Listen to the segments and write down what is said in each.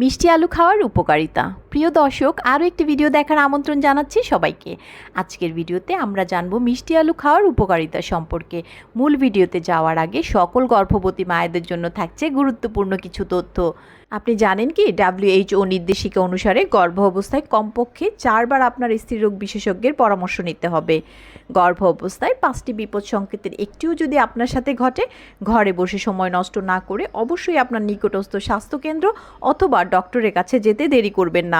মিষ্টি আলু খাওয়ার উপকারিতা। প্রিয় দর্শক, আরও একটি ভিডিও দেখার আমন্ত্রণ জানাচ্ছি সবাইকে। আজকের ভিডিওতে আমরা জানব মিষ্টি আলু খাওয়ার উপকারিতা সম্পর্কে। মূল ভিডিওতে যাওয়ার আগে সকল গর্ভবতী মায়েদের জন্য থাকছে গুরুত্বপূর্ণ কিছু তথ্য। আপনি জানেন কি ডাব্লিউএইচও নির্দেশিকা অনুসারে গর্ভ অবস্থায় কমপক্ষে চারবার আপনার স্ত্রীরোগ বিশেষজ্ঞের পরামর্শ নিতে হবে। গর্ভ অবস্থায় পাঁচটি বিপদ সংকেতের একটিও যদি আপনার সাথে ঘটে, ঘরে বসে সময় নষ্ট না করে অবশ্যই আপনার নিকটস্থ স্বাস্থ্যকেন্দ্র অথবা ডক্টরের কাছে যেতে দেরি করবেন না।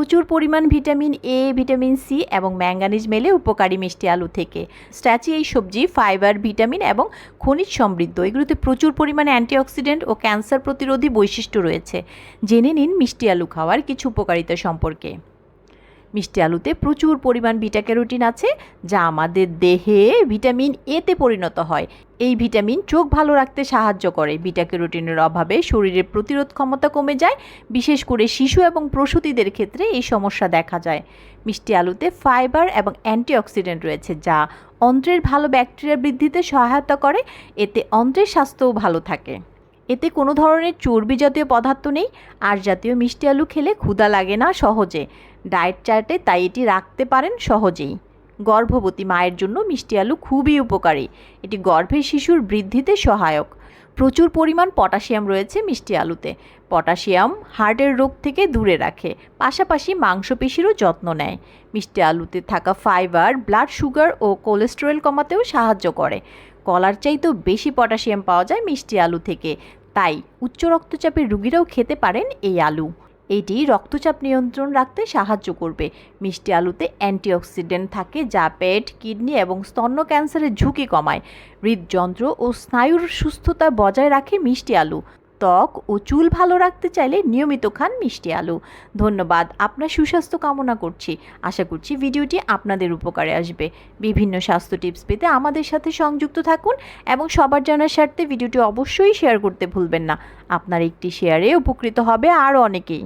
প্রচুর পরিমাণ ভিটামিন এ ভিটামিন সি এবং ম্যাঙ্গানিজ মেলে উপকারী মিষ্টি আলু থেকে। স্ট্যাচি এই সবজি, ফাইবার, ভিটামিন এবং খনিজ সমৃদ্ধ। এগুলোতে প্রচুর পরিমাণে অ্যান্টিঅক্সিডেন্ট ও ক্যান্সার প্রতিরোধী বৈশিষ্ট্য রয়েছে। জেনে নিন মিষ্টি আলু খাওয়ার কিছু উপকারিতা সম্পর্কে। মিষ্টি আলুতে প্রচুর পরিমাণ বিটা ক্যারোটিন আছে, যা আমাদের দেহে ভিটামিন এতে পরিণত হয়। এই ভিটামিন চোখ ভালো রাখতে সাহায্য করে। বিটা ক্যারোটিনের অভাবে শরীরের প্রতিরোধ ক্ষমতা কমে যায়, বিশেষ করে শিশু এবং প্রসূতিদের ক্ষেত্রে এই সমস্যা দেখা যায়। মিষ্টি আলুতে ফাইবার এবং অ্যান্টিঅক্সিডেন্ট রয়েছে, যা অন্ত্রের ভালো ব্যাকটেরিয়া বৃদ্ধিতে সহায়তা করে। এতে অন্ত্রের স্বাস্থ্যও ভালো থাকে। এতে কোনো ধরনের চর্বি জাতীয় পদার্থ নেই। আর জাতীয় মিষ্টি আলু খেলে ক্ষুধা লাগে না সহজে। ডায়েট চার্টে তাই এটি রাখতে পারেন সহজেই। গর্ভবতী মায়ের জন্য মিষ্টি আলু খুবই উপকারী। এটি গর্ভে শিশুর বৃদ্ধিতে সহায়ক। প্রচুর পরিমাণ পটাশিয়াম রয়েছে মিষ্টি আলুতে। পটাশিয়াম হার্টের রোগ থেকে দূরে রাখে, পাশাপাশি মাংসপেশিরও যত্ন নেয়। মিষ্টি আলুতে থাকা ফাইবার, ব্লাড সুগার ও কোলেস্টেরল কমাতেও সাহায্য করে। কলার চাইতেও বেশি পটাশিয়াম পাওয়া যায় মিষ্টি আলু থেকে। তাই উচ্চ রক্তচাপের রুগীরাও খেতে পারেন এই আলু। এটি রক্তচাপ নিয়ন্ত্রণ রাখতে সাহায্য করবে। মিষ্টি আলুতে অ্যান্টিঅক্সিডেন্ট থাকে যা পেট, কিডনি এবং স্তন্য ক্যান্সারের ঝুঁকি কমায়। হৃদযন্ত্র ও স্নায়ুর সুস্থতা বজায় রাখে মিষ্টি আলু। ত্বক ও চুল ভালো রাখতে চাইলে নিয়মিত খান মিষ্টি আলু। ধন্যবাদ, আপনার সুস্বাস্থ্য কামনা করছি। আশা করছি ভিডিওটি আপনাদের উপকারে আসবে। বিভিন্ন স্বাস্থ্য টিপস পেতে আমাদের সাথে সংযুক্ত থাকুন এবং সবার জানার স্বার্থে ভিডিওটি অবশ্যই শেয়ার করতে ভুলবেন না। আপনার একটি শেয়ারে উপকৃত হবে আরও অনেকেই।